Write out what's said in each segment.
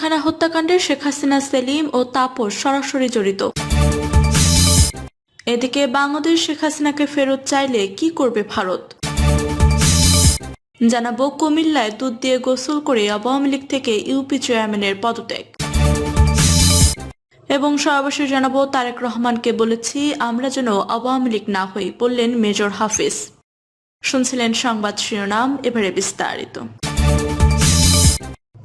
পিলখানা হত্যাকাণ্ডে শেখ হাসিনা, সেলিম ও তাপস সরাসরি জড়িত। এদিকে বাংলাদেশ শেখ হাসিনাকে ফেরত চাইলে কি করবে ভারত? জানাব কুমিল্লায় দুধ দিয়ে গোসল করে আওয়ামী লীগ থেকে ইউপি চেয়ারম্যানের পদত্যাগ। এবং সর্বশেষ জানাব, তারেক রহমানকে বলেছি, আমরা যেন আওয়ামী লীগ না হই, বললেন মেজর হাফিজ। শুনছিলেন সংবাদ শিরোনাম, এবারে বিস্তারিত।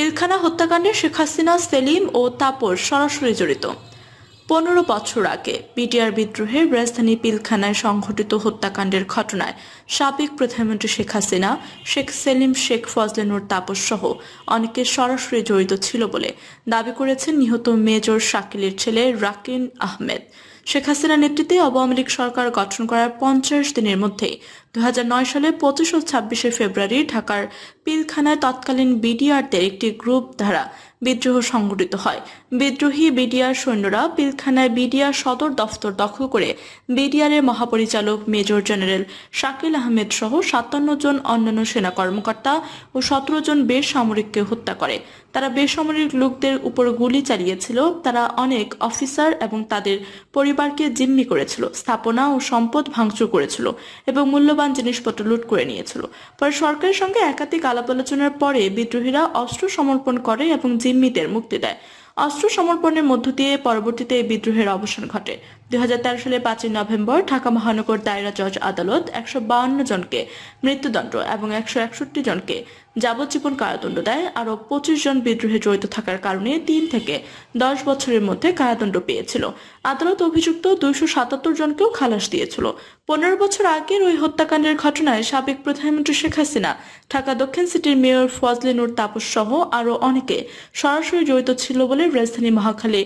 পিলখানা হত্যাকাণ্ডে শেখ হাসিনা, সেলিম ও তাপস সরাসরি জড়িত। পনেরো বছর আগে বিডিআর বিদ্রোহের রাজধানী পিলখানায় সংঘটিত হত্যাকাণ্ডের ঘটনায় সাবেক প্রধানমন্ত্রী শেখ হাসিনা, শেখ সেলিম, শেখ ফজলেনুর, তাপস সহ অনেকে সরাসরি জড়িত ছিল বলে দাবি করেছেন নিহত মেজর শাকিলের ছেলে রাকিন আহমেদ। শেখ হাসিনার নেতৃত্বে আওয়ামী লীগ সরকার গঠন করার পঞ্চাশ দিনের মধ্যেই দু হাজার নয় সালে পঁচিশ ও ছাব্বিশে ফেব্রুয়ারি ঢাকার পিলখানায় তৎকালীন বিডিআরদের একটি গ্রুপ দ্বারা বিদ্রোহ সংঘটিত হয়। বিদ্রোহী বিডিআর সৈন্যরা পিলখানায় বিডিআর সদর দফতর দখল করে বিডিআরের মহাপরিচালক মেজর জেনারেল শাকিল আহমেদ সহ সাতান্ন জন অন্যান্য সেনা কর্মকর্তা ও সতেরো জন বেসামরিককে হত্যা করে। তারা বেসামরিক লোকদের উপর গুলি চালিয়েছিল, তারা অনেক অফিসার এবং তাদের পরিবারকে জিম্মি করেছিল, স্থাপনা ও সম্পদ ভাঙচুর করেছিল এবং মূল্যবান জিনিসপত্র লুট করে নিয়েছিল। পরে সরকারের সঙ্গে একাধিক আলাপ আলোচনার পরে বিদ্রোহীরা অস্ত্র সমর্পণ করে এবং জিম্মিদের মুক্তি দেয়। অস্ত্র সমর্পণের মধ্য দিয়ে পরবর্তীতে এই বিদ্রোহের অবসান ঘটে। দুই সালে পাঁচই নভেম্বর ঢাকা মহানগর দায়রা জজ আদালত একশো জনকে মৃত্যুদণ্ড এবং একশো একষট্টি জনকে যাবজ্জীবন কারাদণ্ড দেয়। আরও পঁচিশ জন বিদ্রোহে জড়িত থাকার কারণে তিন থেকে দশ বছরের মধ্যে কারাদণ্ড পেয়েছিল। আদালত অভিযুক্ত দুইশো সাতাত্তর জনকেও খালাস দিয়েছিল। পনেরো বছর আগের ওই হত্যাকাণ্ডের ঘটনায় সাবেক প্রধানমন্ত্রী শেখ হাসিনা, ঢাকা দক্ষিণ সিটির মেয়র ফজলিনুর তাপস সহ আরও অনেকে সরাসরি জড়িত ছিল বলে রাজধানী মহাখালী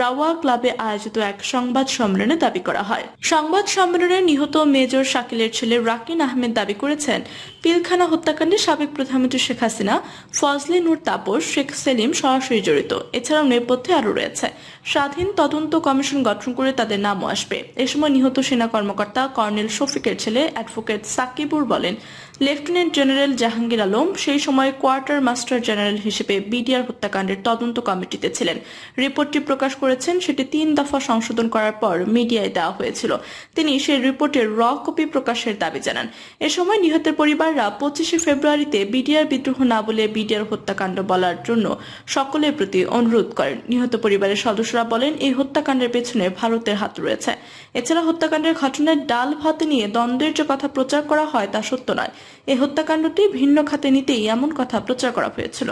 রাওয়া ক্লাবে আয়োজিত এক সংবাদ সম্মেলনে দাবি করা হয়। সংবাদ সম্মেলনে নিহত মেজর শাকিলের ছেলে রাকিন আহমেদ দাবি করেছেন, পিলখানা হত্যাকাণ্ডে সাবেক প্রধানমন্ত্রী শেখ হাসিনা, ফজলে নূর তাপস, শেখ সেলিম সরাসরি জড়িত। এছাড়াও নেপথ্যে আরও রয়েছে। স্বাধীন তদন্ত কমিশন গঠন করে তাদের নামও আসবে। এ সময় নিহত সেনা কর্মকর্তা কর্নেল শফিকের ছেলে অ্যাডভোকেট সাকিবুর বলেন লেফটেন্যান্ট জেনারেল জাহাঙ্গীর আলম সেই সময় কোয়ার্টার মাস্টার জেনারেল হিসেবে বিডিআর হত্যাকাণ্ডের তদন্ত কমিটিতে ছিলেন। রিপোর্টটি প্রকাশ করেছেন, সেটি তিন দফা সংশোধন করার পর মিডিয়ায় দেওয়া হয়েছিল। তিনি সেই রিপোর্টের র কপি প্রকাশের দাবি জানান। এ সময় নিহতের পরিবাররা পঁচিশে ফেব্রুয়ারিতে বিডিআর বিদ্রোহ না বলে বিডিআর হত্যাকাণ্ড বলার জন্য সকলের প্রতি অনুরোধ করেন। নিহত পরিবারের সদস্যরা বলেন, এই হত্যাকাণ্ডের পেছনে ভারতের হাত রয়েছে। এছাড়া হত্যাকাণ্ডের ঘটনায় ডাল ভাত নিয়ে দ্বন্দ্বের যে কথা প্রচার করা হয় তা সত্য নয়। এই হত্যাকাণ্ডটি ভিন্ন খাতে নিতেই এমন কথা প্রচার করা হয়েছিল।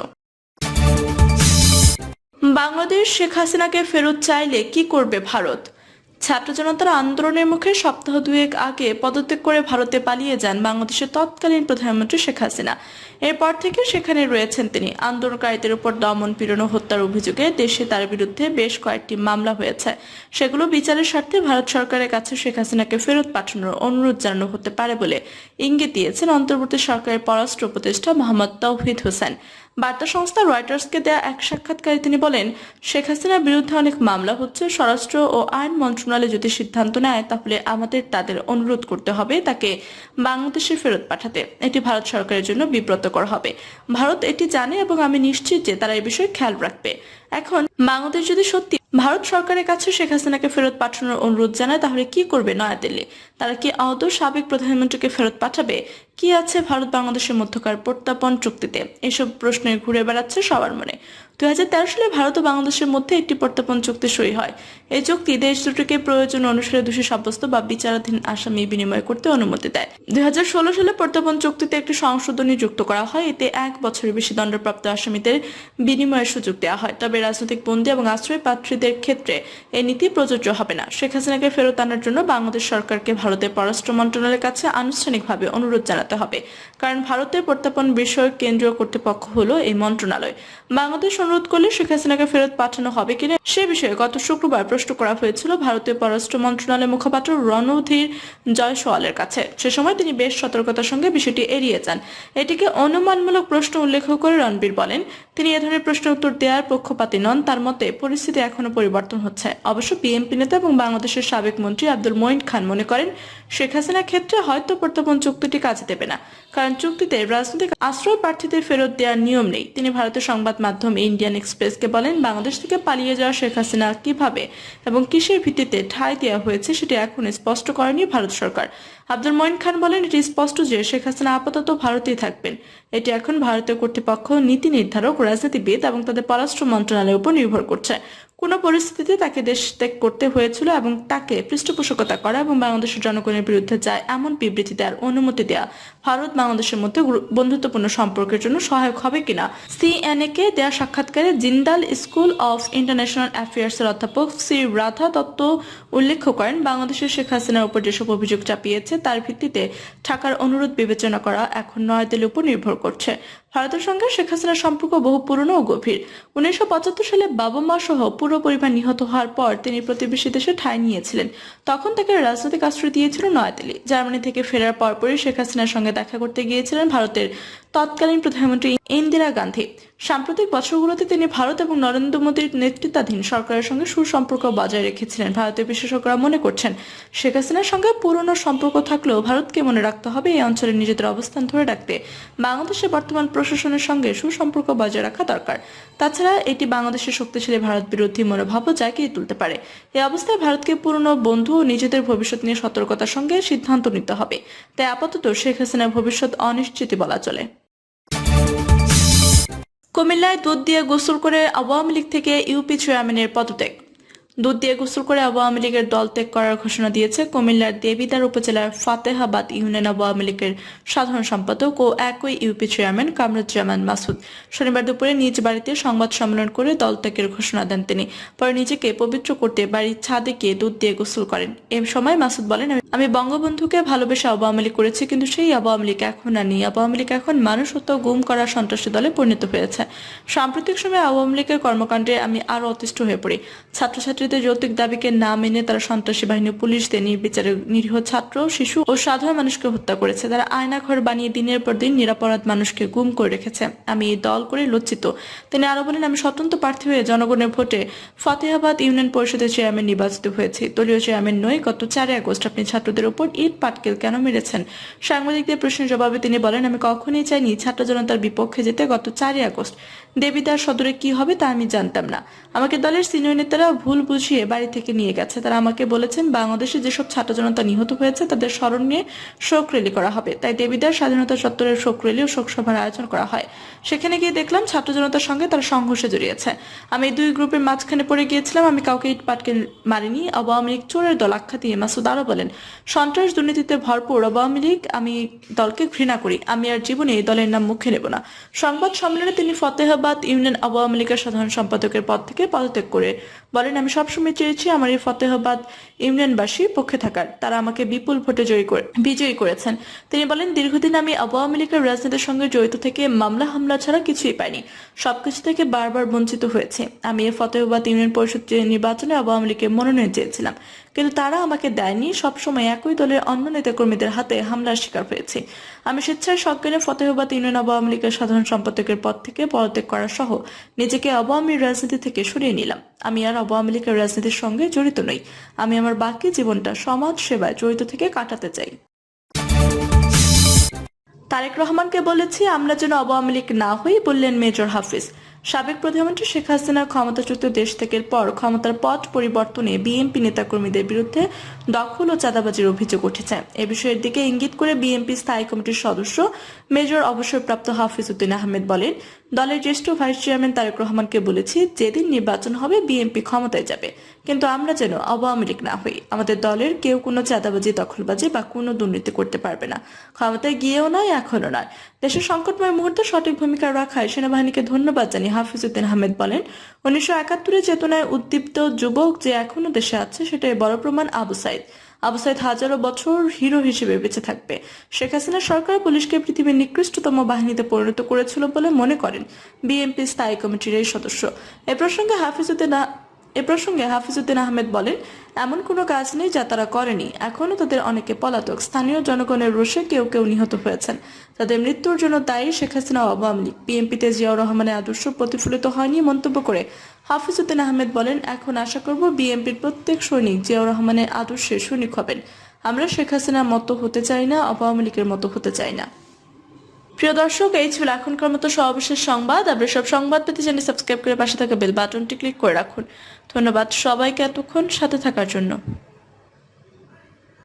বাংলাদেশ শেখ হাসিনাকে ফেরত চাইলে কি করবে ভারত? ছাত্র জনতার আন্দোলনের মুখে সপ্তাহ দুয়েক আগে পদত্যাগ করে ভারতে পালিয়ে যান বাংলাদেশের তৎকালীন প্রধানমন্ত্রী শেখ হাসিনা। এরপর থেকে সেখানে রয়েছেন তিনি। আন্দোলনকারীদের উপর দমন পীড়ন হত্যার অভিযোগে দেশে তার বিরুদ্ধে বেশ কয়েকটি মামলা হয়েছে। সেগুলো বিচারের স্বার্থে ভারত সরকারের কাছে শেখ হাসিনাকে ফেরত পাঠানোর অনুরোধ জানানো হতে পারে বলে ইঙ্গিত দিয়েছেন অন্তর্বর্তী সরকারের পররাষ্ট্র উপদেষ্টা মোহাম্মদ তৌহিদ হোসেন। বার্তা সংস্থা রয়টার্সকে দেয়া এক সাক্ষাৎকারে তিনি বলেন, শেখ হাসিনার বিরুদ্ধে অনেক মামলা হচ্ছে, স্বরাষ্ট্র ও আইন মন্ত্রণালয় যদি সিদ্ধান্ত নেয়, তাহলে আমাদের তাদের অনুরোধ করতে হবে তাকে বাংলাদেশে ফেরত পাঠাতে। এটি ভারত সরকারের জন্য বিব্রতকর হবে। ভারত এটি জানে এবং আমি নিশ্চিত যে তারা এ বিষয়ে খেয়াল রাখবে। এখন বাংলাদেশ যদি সত্যি ভারত সরকারের কাছে শেখ হাসিনাকে ফেরত পাঠানোর অনুরোধ জানায়, তাহলে কি করবে নয়াদিল্লি? তারা কি আদৌ সাবেক প্রধানমন্ত্রীকে ফেরত পাঠাবে? কি আছে ভারত বাংলাদেশের মধ্যকার প্রত্যাপন চুক্তিতে? এসব প্রশ্নে ঘুরে বেড়াচ্ছে সবার মনে। দুই সালে ভারত ও বাংলাদেশের মধ্যে একটি প্রত্যাপন চুক্তি সই হয়। এই চুক্তি দেশ দুটিকে প্রয়োজন অনুসারে দোষী সাব্যস্ত বা বিচারাধীন আসামি বিনিময় করতে অনুমতি দেয়। দুই সালে প্রত্যাপন চুক্তিতে একটি সংশোধনী যুক্ত করা হয়। এতে এক বছরের বেশি দণ্ডপ্রাপ্ত আসামিদের বিনিময়ের সুযোগ দেওয়া হয়। তবে রাজনৈতিক বন্দী এবং আশ্রয় পাত্রীদের ক্ষেত্রে এই নীতি প্রযোজ্য হবে না। শেখ হাসিনাকে ফেরত আনার জন্য বাংলাদেশ সরকারকে ভারতের পররাষ্ট্র মন্ত্রণালয়ের কাছে আনুষ্ঠানিকভাবে অনুরোধ জানাতে হবে। কারণ ভারতের প্রত্যাপন বিষয়ক কেন্দ্রীয় কর্তৃপক্ষ হলো এই মন্ত্রণালয়। বাংলাদেশ অনুরোধ করলে শেখ হাসিনাকে ফেরত পাঠানো হবে কিনা সে বিষয়ে গত শুক্রবার প্রশ্ন করা হয়েছিল ভারতীয় পররাষ্ট্র মন্ত্রণালয়ের মুখপাত্র রণধীর জয়সওয়ালের কাছে। সে সময় তিনি বেশ সতর্কতার সঙ্গে বিষয়টি এড়িয়ে যান। এটিকে অনুমানমূলক প্রশ্ন উল্লেখ করে রণবীর বলেন তিনি এ ধরনের প্রশ্ন উত্তর দেওয়ার পক্ষপাতী নন, তার মতে পরিস্থিতি এখনও পরিবর্তন হচ্ছে। অবশ্য বিএনপি নেতা এবং বাংলাদেশের সাবেক মন্ত্রী আব্দুল মঈন খান মনে করেন, শেখ হাসিনার ক্ষেত্রে হয়তো প্রত্যাপন চুক্তিটি কাজে দেবে না, কারণ চুক্তিতে রাজনৈতিক আশ্রয় প্রার্থীদের ফেরত দেওয়ার নিয়ম নেই। তিনি ভারতের সংবাদ মাধ্যম ইন্ডিয়ান এক্সপ্রেসকে বলেন, বাংলাদেশ থেকে পালিয়ে যাওয়া শেখ হাসিনা কীভাবে এবং কিসের ভিত্তিতে ঠাঁই দেওয়া হয়েছে সেটি এখন স্পষ্ট করেনি ভারত সরকার। আব্দুল মঈন খান বলেন, এটি স্পষ্ট যে শেখ হাসিনা আপাতত ভারতেই থাকবেন। এটি এখন ভারতীয় কর্তৃপক্ষ নীতি নির্ধারক, রাজনীতিবিদ এবং তাদের পররাষ্ট্র মন্ত্রণালয়ের উপর নির্ভর করছে। কোনো পরিস্থিতিতে তাকে দেশ ত্যাগ করতে হয়েছিল এবং তাকে পৃষ্ঠপোষকতা করা এবং বাংলাদেশের জনগণের বিরুদ্ধে যায় এমন বিবৃতি দেওয়ার অনুমতি দেওয়া, ভারত বাংলাদেশের মধ্যে বন্ধুত্বপূর্ণ সম্পর্কের জন্য সহায়ক হবে কিনা? সিএনএ কে দেওয়া সাক্ষাৎকারে জিন্দাল স্কুল অফ ইন্টারন্যাশনাল অ্যাফেয়ার্সের অধ্যাপক শ্রী রাধা দত্ত উল্লেখ করেন, বাংলাদেশের শেখ হাসিনার উপর যেসব অভিযোগ চাপিয়েছে তার ভিত্তিতে ঢাকার অনুরোধ বিবেচনা করা এখন নয়াদিল্লির উপর নির্ভর করছে। ভারতের সঙ্গে শেখ হাসিনার সম্পর্ক বহু পুরনো ও গভীর। উনিশশো পঁচাত্তর সালে বাবা মা সহ পুরো পরিবার নিহত হওয়ার পর তিনি প্রতিবেশী দেশে ঠাঁই নিয়েছিলেন। তখন তাকে রাজনৈতিক আশ্রয় দিয়েছিল নয়াদিল্লি। জার্মানি থেকে ফেরার পরপরই শেখ হাসিনার সঙ্গে দেখা করতে গিয়েছিলেন ভারতের তৎকালীন প্রধানমন্ত্রী ইন্দিরা গান্ধী। সাম্প্রতিক বছরগুলোতে তিনি ভারত এবং নরেন্দ্র মোদীর নেতৃত্বাধীন সরকারের সঙ্গে সুসম্পর্ক বজায় রেখেছিলেন, ভারতীয় বিশেষজ্ঞরা মনে করছেন। শেখ হাসিনার সঙ্গে পুরনো সম্পর্ক থাকলেও ভারতকে মনে রাখতে হবে এই অঞ্চলে নিজেদের অবস্থান ধরে রাখতে। বাংলাদেশের বর্তমান প্রশাসনের সঙ্গে সুসম্পর্ক বজায় রাখা দরকার। তাছাড়া এটি বাংলাদেশের শক্তিশালী ভারত বিরোধী মনোভাবও জাগিয়ে তুলতে পারে। এই অবস্থায় ভারতকে পুরনো বন্ধু ও নিজেদের ভবিষ্যৎ নিয়ে সতর্কতার সঙ্গে সিদ্ধান্ত নিতে হবে। তাই আপাতত শেখ হাসিনার ভবিষ্যৎ অনিশ্চিতই বলা চলে। কুমিল্লায় দুধ দিয়ে গোসল করে আওয়ামী লীগ থেকে ইউপি চেয়ারম্যানের পদত্যাগ। দুধ দিয়ে গোসল করে আওয়ামী লীগের দল ত্যাগ করার ঘোষণা দিয়েছে। কুমিল্লার দেবিদার উপজেলার ফাতেহাবাদ ইউনিয়ন আওয়ামী লীগের সাধারণ সম্পাদক ও একই ইউপি চেয়ারম্যান কামরুজ্জামান মাসুদ। শনিবার দুপুরে নিজ বাড়িতে সংবাদ সম্মেলন করে দল ত্যাগের ঘোষণা দেন তিনি। পরে নিজেকে পবিত্র করতে বাড়ির ছাদে গিয়ে দুধ দিয়ে গোসল করেন। এ সময় মাসুদ বলেন, "আমি- বঙ্গবন্ধুকে ভালোবেসে আওয়ামী লীগ করেছি, কিন্তু সেই আওয়ামী লীগ এখন আর নেই। আওয়ামী লীগ এখন মানুষ হত্যা গুম করা, সন্ত্রাসী দলে পরিণত হয়েছে। সাম্প্রতিক সময়ে আওয়ামী লীগের কর্মকাণ্ডে আমি আরও অতিষ্ঠ হয়ে পড়ি। ছাত্রছাত্রীদের যৌক্তিক দাবিকে না মেনে তারা সন্ত্রাসী বাহিনী ও পুলিশ দিয়ে নির্বিচারে নিরীহ ছাত্র, শিশু ও সাধারণ মানুষকে হত্যা করেছে। তারা আয়না ঘর বানিয়ে দিনের পর দিন নিরাপরাধ মানুষকে গুম করে রেখেছে। আমি এই দল করে লজ্জিত। তিনি আরও বলেন, আমি স্বতন্ত্র প্রার্থী হয়ে জনগণের ভোটে ফতেহাবাদ ইউনিয়ন পরিষদের চেয়ারম্যান নির্বাচিত হয়েছি। দলীয় চেয়ারম্যান নয় গত চারই আগস্ট আপনি ছাত্রদের উপর ইট পাটকেল কেন মেরেছেন? সাংবাদিকদের প্রশ্নের জবাবে তিনি বলেন, আমি কখনোই চাইনি ছাত্র জনতার বিপক্ষে যেতে গত চারই আগস্ট। দেবিদার সদরে কি হবে তা আমি জানতাম না। আমাকে দলের সিনিয়র নেতারা ভুল বুঝিয়ে বাড়ি থেকে নিয়ে গেছে। তারা আমাকে বলেছেন, বাংলাদেশে যেসব ছাত্র জনতা নিহত হয়েছে, তাদের স্মরণ নিয়ে শোক রেলি করা হবে। তাই দেবিদার স্বাধীনতা চত্বরের শোক রেলি ও শোক সভার আয়োজন করা হয়। সেখানে গিয়ে দেখলাম ছাত্র জনতার সঙ্গে তারা সংঘর্ষে জড়িয়েছে। আমি দুই গ্রুপের মাঝখানে পড়ে গিয়েছিলাম, আমি কাউকে ইট পাটকে মারিনি। আওয়ামী লীগ চোরের দল আখ্যা দিয়ে মাসুদ আরও বলেন, সন্ত্রাস দুর্নীতিতে ভরপুর আওয়ামী লীগ, আমি দলকে ঘৃণা করি। আমি আর জীবনে এই দলের নাম মুখে নেব না। সংবাদ সম্মেলনে তিনি ফতেহাবাদ ইউনিয়ন আওয়ামী লীগের সাধারণ সম্পাদকের পদ থেকে পদত্যাগ করে বলেন, আমি সবসময় চেয়েছি আমার এই ফতেহাবাদ ইউনিয়নবাসীর পক্ষে থাকার। তারা আমাকে বিপুল ভোটে জয়ী করে, বিজয়ী করেছেন। তিনি বলেন, দীর্ঘদিন আমি আওয়ামী লীগের রাজনীতির সঙ্গে জড়িত থেকে মামলা, হামলা ছাড়া কিছুই পাইনি। সবকিছু থেকে বারবার বঞ্চিত হয়েছে। আমি এই ফতেহাবাদ ইউনিয়ন পরিষদ নির্বাচনে আওয়ামী লীগের মনোনয়ন চেয়েছিলাম। কিন্তু তারা আমাকে দেয়নি। সবসময় একই দলের অন্য নেতাকর্মীদের হাতে হামলার শিকার হয়েছে। আমি স্বেচ্ছায় সজ্ঞানে ফতেহাবাদ ইউনিয়ন আওয়ামী লীগের সাধারণ সম্পাদকের পদ থেকে পদত্যাগ করা সহ নিজেকে আওয়ামী রাজনীতি থেকে সরিয়ে নিলাম। আমি আর আওয়ামী লীগের রাজনীতির সঙ্গে জড়িত নই। আমি আমার বাকি জীবনটা সমাজ সেবায় জড়িত থেকে কাটাতে চাই। তারেক রহমানকে বলেছি, আমরা যেন আওয়ামী লীগ না হই, বললেন মেজর হাফিজ। সাবেক প্রধানমন্ত্রী শেখ হাসিনার ক্ষমতাচ্যুত দেশ থেকে পর ক্ষমতার পথ পরিবর্তনে বিএনপি নেতাকর্মীদের বিরুদ্ধে দখল ও চাঁদাবাজির অভিযোগ উঠেছে। এ বিষয়ের দিকে ইঙ্গিত করে বিএনপি স্থায়ী কমিটির সদস্য মেজর অবসরপ্রাপ্ত হাফিজ উদ্দিন আহমেদ বলেন, দলের জ্যেষ্ঠ ভাইস চেয়ারম্যান তারেক রহমানকে বলেছি, যেদিন নির্বাচন হবে বিএনপি ক্ষমতায় যাবে। কিন্তু আমরা যেন আওয়ামী লীগ না হই, আমাদের দলের কেউ কোনো চাঁদাবাজি, দখলবাজি বা কোনো দুর্নীতি করতে পারবে না। ক্ষমতায় গিয়েও নয়, এখনও নয়। দেশের সংকটময় মুহূর্তে সঠিক ভূমিকা রাখায় সেনাবাহিনীকে ধন্যবাদ জানিয়ে হাফিজউদ্দিন আহমেদ বলেন, উনিশশো একাত্তরের চেতনায় উদ্দীপ্ত যুবক যে এখনও দেশে আছে, সেটাই বড় প্রমাণ আবু সাইদ। আবু সাইদ হাজারো বছর হিরো হিসেবে বেঁচে থাকবে। শেখ হাসিনা সরকার পুলিশকে পৃথিবীর নিকৃষ্টতম বাহিনীতে পরিণত করেছিল বলে মনে করেন বিএনপি স্থায়ী কমিটির এই সদস্য। এ প্রসঙ্গে হাফিজউদ্দিন এ প্রসঙ্গে হাফিজউদ্দিন আহমেদ বলেন, এমন কোনো কাজ নেই যা তারা করেনি। এখনও তাদের অনেকে পলাতক। স্থানীয় জনগণের রোষে কেউ কেউ নিহত হয়েছেন। তাদের মৃত্যুর জন্য দায়ী শেখ হাসিনা আওয়ামী লীগ। বিএনপিতে জিয়াউর রহমানের আদর্শ প্রতিফলিত হয়নি মন্তব্য করে হাফিজউদ্দিন আহমেদ বলেন, এখন আশা করব বিএনপির প্রত্যেক সৈনিক জিয়াউর রহমানের আদর্শে সৈনিক হবেন। আমরা শেখ হাসিনার মতো হতে চাই না, আওয়ামী লীগের মতো হতে চাই না। প্রিয় দর্শক, এই ছিল এখনকার মতো সর্বশেষ সংবাদ। আপনি সব সংবাদ পেতে জানি সাবস্ক্রাইব করে পাশে থাকা বেল বাটনটি ক্লিক করে রাখুন। ধন্যবাদ সবাইকে এতক্ষণ সাথে থাকার জন্য।